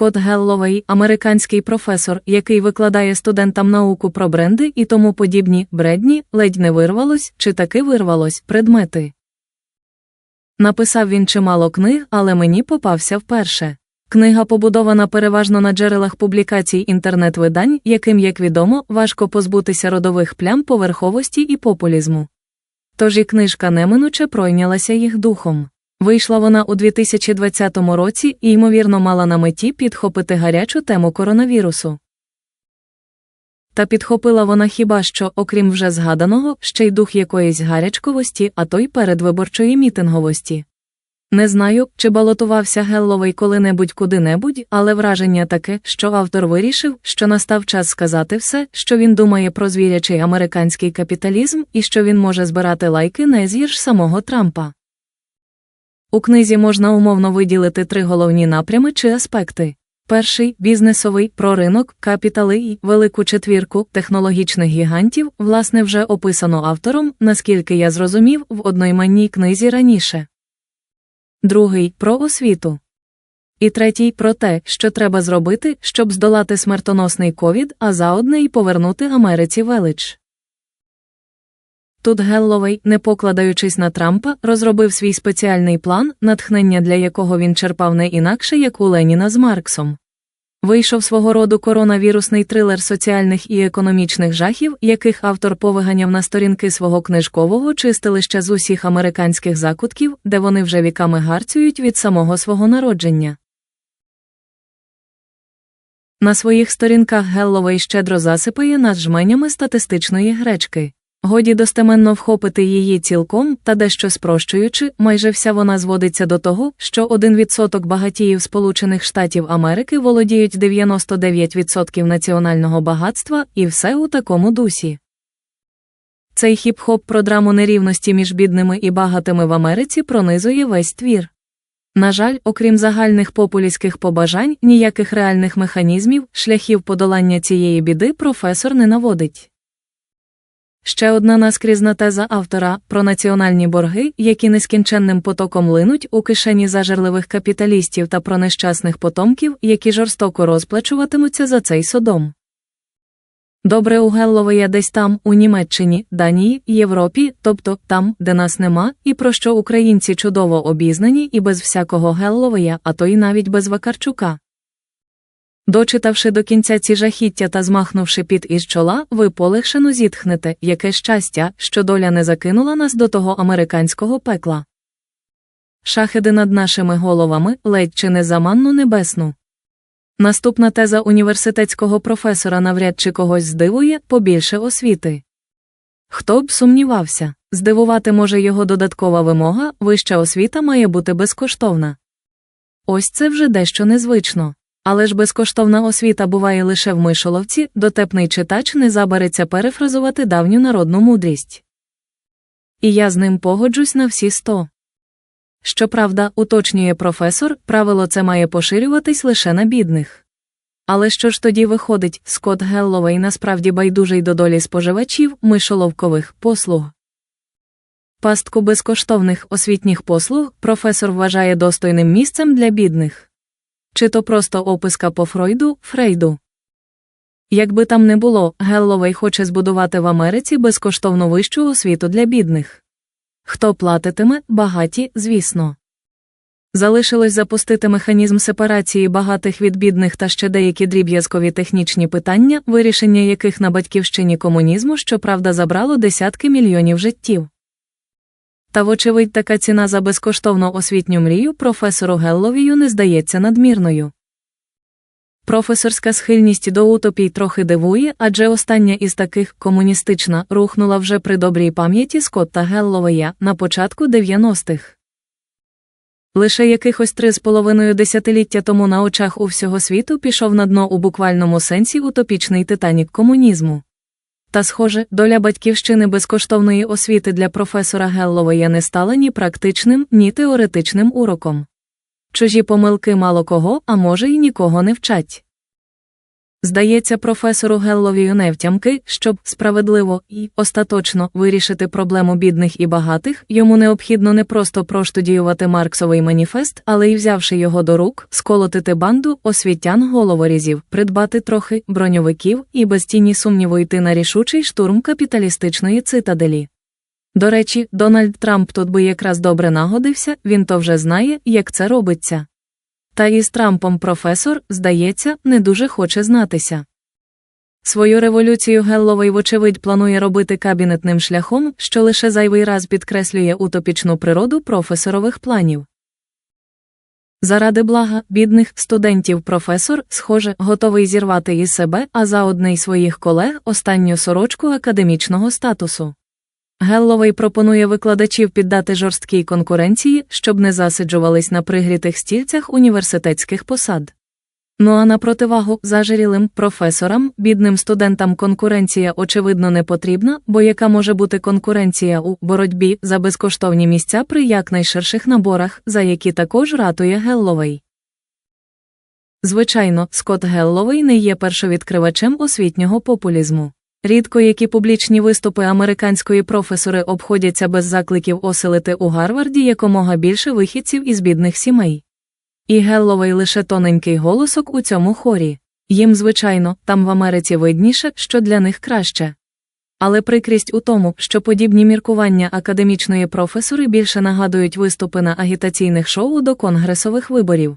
Скотт Гелловей, американський професор, який викладає студентам науку про бренди і тому подібні бредні, ледь не вирвалось чи таки вирвалось предмети. Написав він чимало книг, але мені попався вперше. Книга побудована переважно на джерелах публікацій інтернет-видань, яким, як відомо, важко позбутися родових плям поверховості і популізму. Тож і книжка неминуче пройнялася їх духом. Вийшла вона у 2020 році і, ймовірно, мала на меті підхопити гарячу тему коронавірусу. Та підхопила вона хіба що, окрім вже згаданого, ще й дух якоїсь гарячковості, а то й передвиборчої мітинговості. Не знаю, чи балотувався Гелловий коли-небудь куди-небудь, але враження таке, що автор вирішив, що настав час сказати все, що він думає про звірячий американський капіталізм і що він може збирати лайки не з'їж самого Трампа. У книзі можна умовно виділити три головні напрями чи аспекти. Перший бізнесовий про ринок, капітали і велику четвірку технологічних гігантів, власне, вже описано автором, наскільки я зрозумів, в одноіменній книзі раніше. Другий про освіту. І третій про те, що треба зробити, щоб здолати смертоносний ковід, а заодне й повернути Америці велич. Тут Гелловей, не покладаючись на Трампа, розробив свій спеціальний план, натхнення для якого він черпав не інакше, як у Леніна з Марксом. Вийшов свого роду коронавірусний трилер соціальних і економічних жахів, яких автор повиганяв на сторінки свого книжкового чистилища з усіх американських закутків, де вони вже віками гарцюють від самого свого народження. На своїх сторінках Гелловей щедро засипає нас жменями статистичної гречки. Годі достеменно вхопити її цілком, та дещо спрощуючи, майже вся вона зводиться до того, що 1% багатіїв Сполучених Штатів Америки володіють 99% національного багатства, і все у такому дусі. Цей хіп-хоп про драму нерівності між бідними і багатими в Америці пронизує весь твір. На жаль, окрім загальних популістських побажань, ніяких реальних механізмів, шляхів подолання цієї біди професор не наводить. Ще одна наскрізна теза автора про національні борги, які нескінченним потоком линуть у кишені зажерливих капіталістів та про нещасних потомків, які жорстоко розплачуватимуться за цей содом. Добре у Гелловея десь там, у Німеччині, Данії, Європі, тобто там, де нас нема, і про що українці чудово обізнані і без всякого Гелловея, а то й навіть без Вакарчука. Дочитавши до кінця ці жахіття та змахнувши під із чола, ви полегшено зітхнете, яке щастя, що доля не закинула нас до того американського пекла. Шахеди над нашими головами ледь чи не за манну небесну. Наступна теза університетського професора навряд чи когось здивує побільше освіти. Хто б сумнівався, здивувати може його додаткова вимога, вища освіта має бути безкоштовна. Ось це вже дещо незвично. Але ж безкоштовна освіта буває лише в мишоловці, дотепний читач не забереться перефразувати давню народну мудрість. І я з ним погоджусь на всі сто. Щоправда, уточнює професор, правило це має поширюватись лише на бідних. Але що ж тоді виходить, Скотт Гелловей насправді байдужий до долі споживачів мишоловкових послуг. Пастку безкоштовних освітніх послуг професор вважає достойним місцем для бідних. Чи то просто описка по Фройду, Фрейду. Якби там не було, Гелловей хоче збудувати в Америці безкоштовну вищу освіту для бідних. Хто платитиме, багаті, звісно. Залишилось запустити механізм сепарації багатих від бідних та ще деякі дріб'язкові технічні питання, вирішення яких на батьківщині комунізму, щоправда, забрало десятки мільйонів життів. Та, вочевидь, така ціна за безкоштовну освітню мрію професору Гелловію не здається надмірною. Професорська схильність до утопій трохи дивує, адже остання із таких комуністична рухнула вже при добрій пам'яті Скотта Гелловея на початку 90-х. Лише якихось три з половиною десятиліття тому на очах у всього світу пішов на дно у буквальному сенсі утопічний титанік комунізму. Та, схоже, доля батьківщини безкоштовної освіти для професора Гелловея не стала ні практичним, ні теоретичним уроком. Чужі помилки мало кого, а може й нікого не вчать. Здається, професору Гелловію невтямки, щоб справедливо і остаточно вирішити проблему бідних і багатих, йому необхідно не просто проштудіювати Марксовий маніфест, але й взявши його до рук, сколотити банду освітян головорізів, придбати трохи броньовиків і без тіні сумніву йти на рішучий штурм капіталістичної цитаделі. До речі, Дональд Трамп тут би якраз добре нагодився, він то вже знає, як це робиться. Та із Трампом професор, здається, не дуже хоче знатися. Свою революцію Гелловий, вочевидь, планує робити кабінетним шляхом, що лише зайвий раз підкреслює утопічну природу професорових планів. Заради блага бідних студентів професор, схоже, готовий зірвати із себе, а за одне й своїх колег останню сорочку академічного статусу. Гелловий пропонує викладачів піддати жорсткій конкуренції, щоб не засиджувались на пригрітих стільцях університетських посад. Ну а на противагу зажирілим професорам, бідним студентам конкуренція очевидно не потрібна, бо яка може бути конкуренція у боротьбі за безкоштовні місця при якнайширших наборах, за які також ратує Гелловий. Звичайно, Скотт Гелловий не є першовідкривачем освітнього популізму. Рідко які публічні виступи американської професори обходяться без закликів оселити у Гарварді якомога більше вихідців із бідних сімей. І Гелловий лише тоненький голосок у цьому хорі. Їм, звичайно, там в Америці видніше, що для них краще. Але прикрість у тому, що подібні міркування академічної професори більше нагадують виступи на агітаційних шоу до конгресових виборів.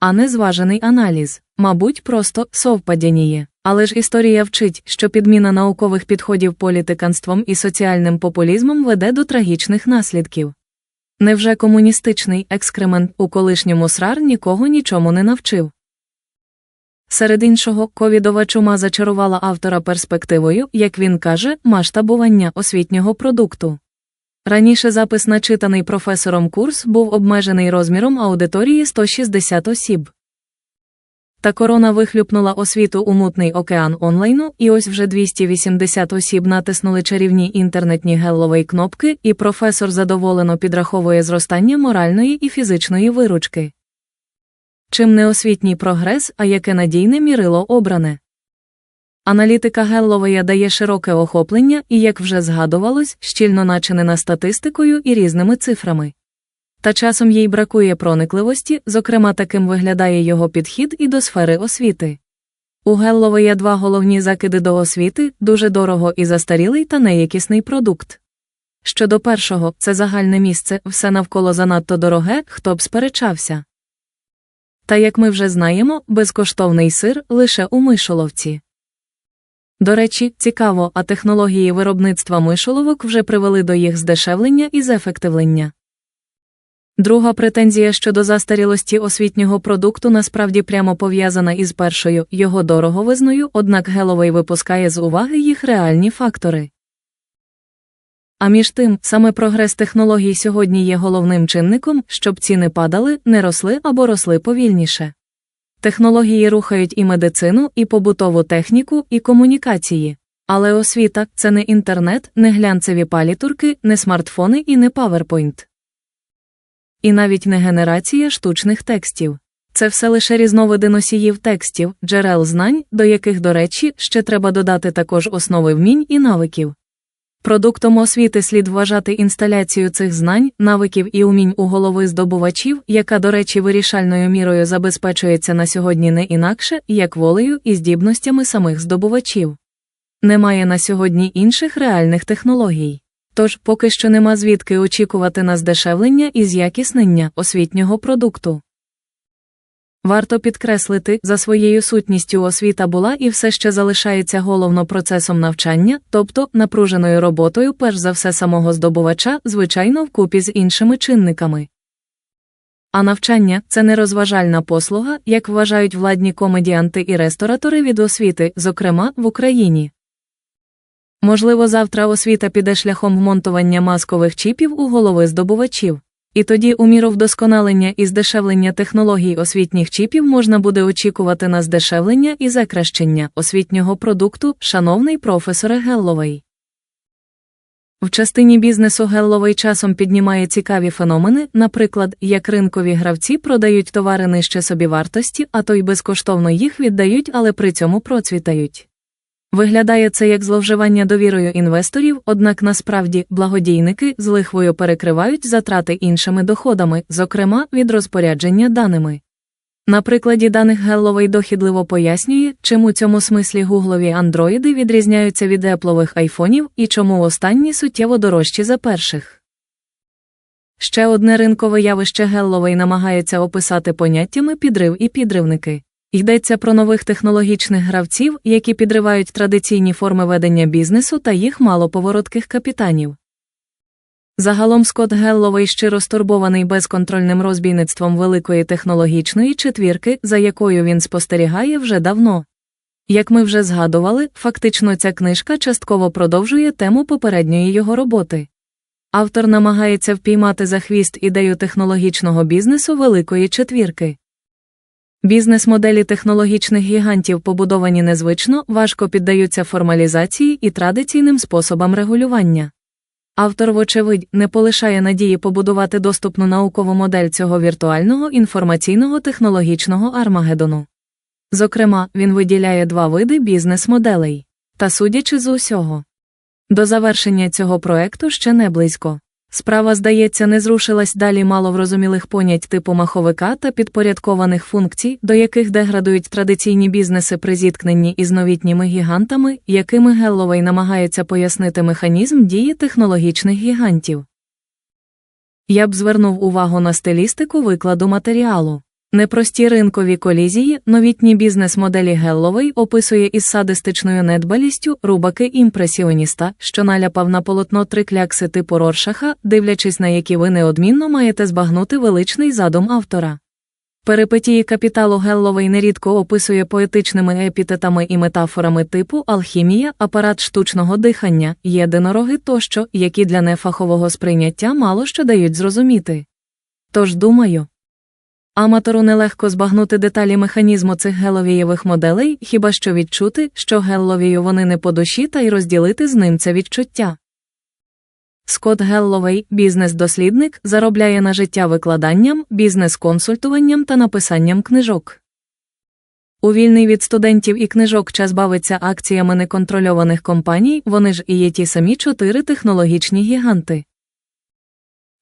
А не зважений аналіз, мабуть, просто совпадяніє. Але ж історія вчить, що підміна наукових підходів політиканством і соціальним популізмом веде до трагічних наслідків. Невже комуністичний екскремент у колишньому срар нікого нічому не навчив? Серед іншого, ковідова чума зачарувала автора перспективою, як він каже, масштабування освітнього продукту. Раніше запис начитаний професором курс був обмежений розміром аудиторії 160 осіб. Та корона вихлюпнула освіту у мутний океан онлайну, і ось вже 280 осіб натиснули чарівні інтернетні геллової кнопки, і професор задоволено підраховує зростання моральної і фізичної виручки. Чим не освітній прогрес, а яке надійне мірило обране. Аналітика Гелловея дає широке охоплення і, як вже згадувалось, щільно начинена статистикою і різними цифрами. Та часом їй бракує проникливості, зокрема, таким виглядає його підхід і до сфери освіти. У Гелловея два головні закиди до освіти дуже дорого і застарілий та неякісний продукт. Щодо першого, це загальне місце, все навколо занадто дороге, хто б сперечався. Та як ми вже знаємо, безкоштовний сир лише у мишоловці. До речі, цікаво, а технології виробництва мишоловок вже привели до їх здешевлення і зефективлення. Друга претензія щодо застарілості освітнього продукту насправді прямо пов'язана із першою його дороговизною, однак Геловей випускає з уваги їх реальні фактори. А між тим, саме прогрес технологій сьогодні є головним чинником, щоб ціни падали, не росли або росли повільніше. Технології рухають і медицину, і побутову техніку, і комунікації. Але освіта це не інтернет, не глянцеві палітурки, не смартфони і не PowerPoint. І навіть не генерація штучних текстів. Це все лише різновиди носіїв текстів, джерел знань, до яких, до речі, ще треба додати також основи вмінь і навиків. Продуктом освіти слід вважати інсталяцію цих знань, навиків і умінь у голови здобувачів, яка, до речі, вирішальною мірою забезпечується на сьогодні не інакше, як волею і здібностями самих здобувачів. Немає на сьогодні інших реальних технологій. Тож поки що нема звідки очікувати на здешевлення і з'якіснення освітнього продукту. Варто підкреслити, за своєю сутністю освіта була і все ще залишається головно процесом навчання, тобто напруженою роботою, перш за все самого здобувача, звичайно, вкупі з іншими чинниками. А навчання це не розважальна послуга, як вважають владні комедіанти і ресторатори від освіти, зокрема в Україні. Можливо, завтра освіта піде шляхом вмонтування маскових чіпів у голови здобувачів. І тоді, у міру вдосконалення і здешевлення технологій освітніх чіпів можна буде очікувати на здешевлення і закращення освітнього продукту, шановний професоре Гелловей. В частині бізнесу Гелловий часом піднімає цікаві феномени, наприклад, як ринкові гравці продають товари нижче собівартості, а то й безкоштовно їх віддають, але при цьому процвітають. Виглядає це як зловживання довірою інвесторів, однак насправді благодійники з лихвою перекривають затрати іншими доходами, зокрема від розпорядження даними. На прикладі даних Гелловей дохідливо пояснює, чим у цьому смислі гуглові андроїди відрізняються від еплових айфонів і чому останні суттєво дорожчі за перших. Ще одне ринкове явище Гелловей намагається описати поняттями підрив і підривники. Йдеться про нових технологічних гравців, які підривають традиційні форми ведення бізнесу та їх малоповоротких капітанів. Загалом Скотт Гелловей щиро стурбований безконтрольним розбійництвом великої технологічної четвірки, за якою він спостерігає вже давно. Як ми вже згадували, фактично ця книжка частково продовжує тему попередньої його роботи. Автор намагається впіймати за хвіст ідею технологічного бізнесу великої четвірки. Бізнес-моделі технологічних гігантів побудовані незвично, важко піддаються формалізації і традиційним способам регулювання. Автор, вочевидь, не полишає надії побудувати доступну наукову модель цього віртуального інформаційного технологічного армагедону. Зокрема, він виділяє два види бізнес-моделей. Та судячи з усього. До завершення цього проекту ще не близько. Справа, здається, не зрушилась далі маловрозумілих понять типу маховика та підпорядкованих функцій, до яких деградують традиційні бізнеси при зіткненні із новітніми гігантами, якими Гелловей намагається пояснити механізм дії технологічних гігантів. Я б звернув увагу на стилістику викладу матеріалу. Непрості ринкові колізії, новітні бізнес-моделі Гелловей описує із садистичною недбалістю рубаки імпресіоніста, що наляпав на полотно три клякси типу Роршаха, дивлячись на які ви неодмінно маєте збагнути величний задум автора. Перипетії капіталу Гелловей нерідко описує поетичними епітетами і метафорами типу алхімія, апарат штучного дихання, єдинороги тощо, які для нефахового сприйняття мало що дають зрозуміти. Тож думаю. Аматору нелегко збагнути деталі механізму цих геловієвих моделей, хіба що відчути, що гелловію вони не по душі та й розділити з ним це відчуття. Скотт Гелловей, бізнес-дослідник, заробляє на життя викладанням, бізнес-консультуванням та написанням книжок. У вільний від студентів і книжок час бавиться акціями неконтрольованих компаній, вони ж і є ті самі чотири технологічні гіганти.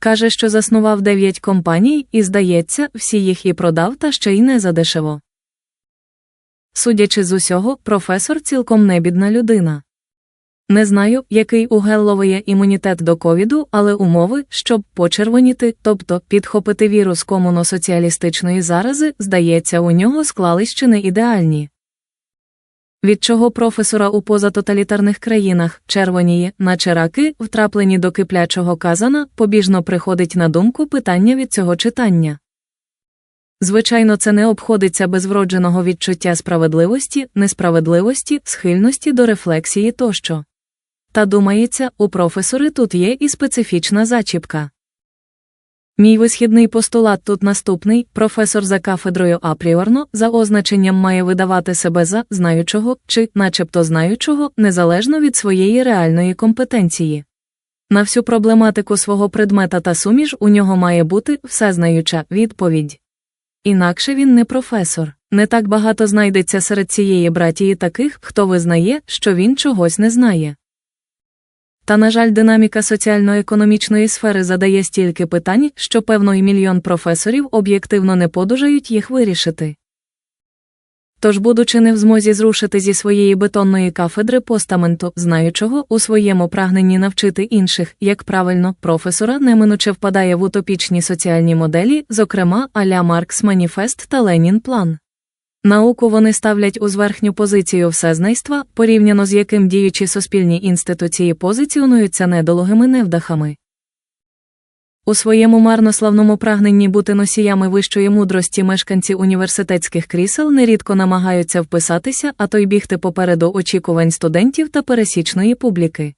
Каже, що заснував дев'ять компаній, і, здається, всі їх і продав та ще й не задешево. Судячи з усього, професор цілком небідна людина. Не знаю, який у Геллова є імунітет до ковіду, але умови, щоб почервоніти, тобто підхопити вірус комуно-соціалістичної зарази, здається, у нього склались чи не ідеальні. Від чого професора у позатоталітарних країнах червоніє, наче раки, втраплені до киплячого казана, побіжно приходить на думку питання від цього читання. Звичайно, це не обходиться без вродженого відчуття справедливості, несправедливості, схильності до рефлексії тощо. Та думається, у професори тут є і специфічна зачіпка. Мій висхідний постулат тут наступний професор за кафедрою апріорно за означенням має видавати себе за знаючого чи, начебто знаючого, незалежно від своєї реальної компетенції. На всю проблематику свого предмета та суміш у нього має бути всезнаюча відповідь. Інакше він не професор. Не так багато знайдеться серед цієї братії таких, хто визнає, що він чогось не знає. Та, на жаль, динаміка соціально-економічної сфери задає стільки питань, що певно і мільйон професорів об'єктивно не подужають їх вирішити. Тож, будучи не в змозі зрушити зі своєї бетонної кафедри постаменту, знаючого у своєму прагненні навчити інших, як правильно, професора неминуче впадає в утопічні соціальні моделі, зокрема аля Маркс Маніфест та Ленін План. Науку вони ставлять у зверхню позицію всезнайства, порівняно з яким діючі суспільні інституції позиціонуються недологими невдахами. У своєму марнославному прагненні бути носіями вищої мудрості мешканці університетських крісел нерідко намагаються вписатися, а то й бігти попереду очікувань студентів та пересічної публіки.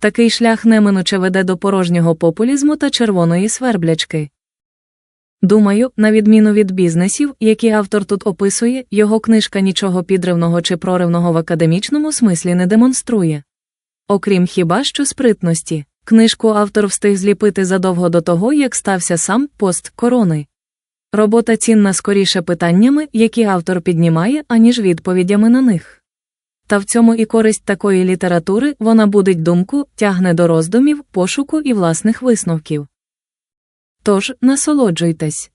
Такий шлях неминуче веде до порожнього популізму та червоної сверблячки. Думаю, на відміну від бізнесів, які автор тут описує, його книжка нічого підривного чи проривного в академічному смислі не демонструє. Окрім хіба що спритності. Книжку автор встиг зліпити задовго до того, як стався сам пост корони. Робота цінна скоріше питаннями, які автор піднімає, аніж відповідями на них. Та в цьому і користь такої літератури вона будить думку, тягне до роздумів, пошуку і власних висновків. Тож, насолоджуйтесь.